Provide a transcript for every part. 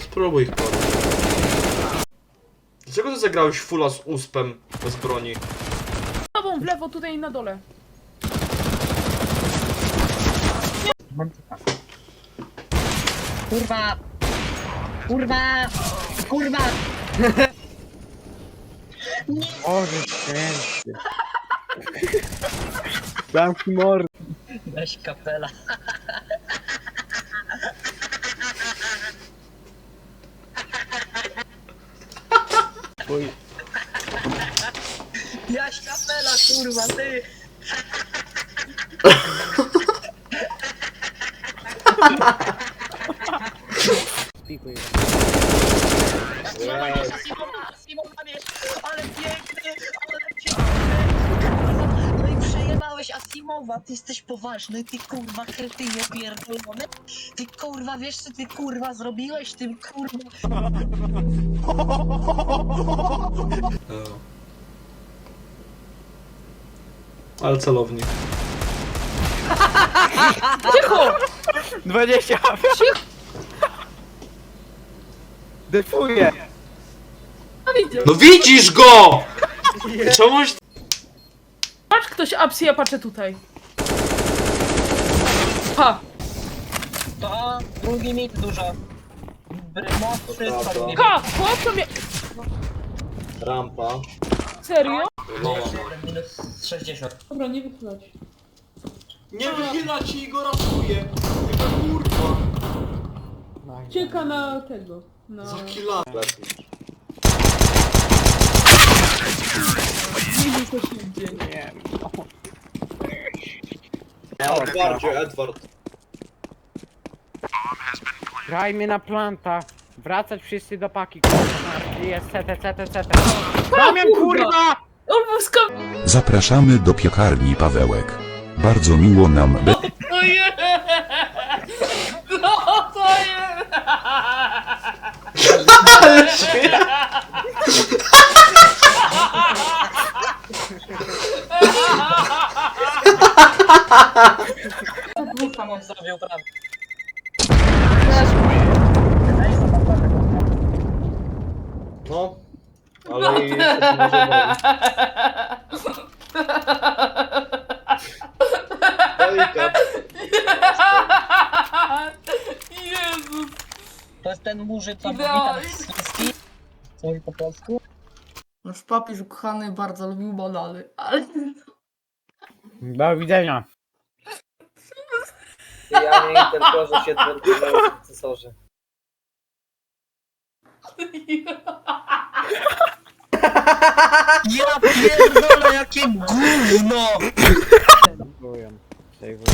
spróbuj ich podnieść. Dlaczego ty zagrałeś fulla z uspem bez broni? Tobą w lewo, tutaj na dole. Kurwa! Kurwa! Kurwa! Boże święty. Zamknij mordę. Weź kapela. Twój... Jaś kapela, kurwa, ty! Pikuj. Simona, Simona, Simona, wiesz, ale piękny, ale piękny! No i Asimowa, ty jesteś poważny, ty kurwa kretynie pierdolony. Ty kurwa, wiesz co ty kurwa zrobiłeś tym kurwa... Ale celownik. Cicho! 20! Defuję! No widzę. No widzisz go! Czemuś... Patrz ktoś apsy, ja patrzę tutaj. Ha! To drugi mit dużo. Brymocy, Ha! Chłop to mnie... Rampa. Serio? No. minus 60. Dobra, nie wychylać. Nie wychyla ci i go ratuje. Jaka kurwa. Cieka na tego. Na... Za killa. Nigdy coś nie dzieje. Nie. Edwardzie, Edward. Grajmy na planta. Wracać wszyscy do paki. kurwa. Jest CT, CT, CT. Damian kurwa! On był skam... Zapraszamy do piekarni Pawełek. Bardzo miło nam be... No je! No to je! Dwóch mam zrobił prawie. No. Ale i jeszcze może. Jezus! To jest ten murzyn, co mówi po polsku? Nasz papież ukochany bardzo lubił banany, ale... Do widzenia. Ja nie że się w cesorze. Ja pierdolę, jakie gówno! Sejwuję. Sejwuję.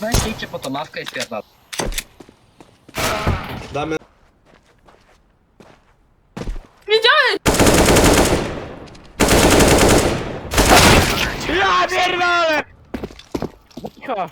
Weźcie idźcie po tą mawkę i spierdolę. Pierdolę! Cicho.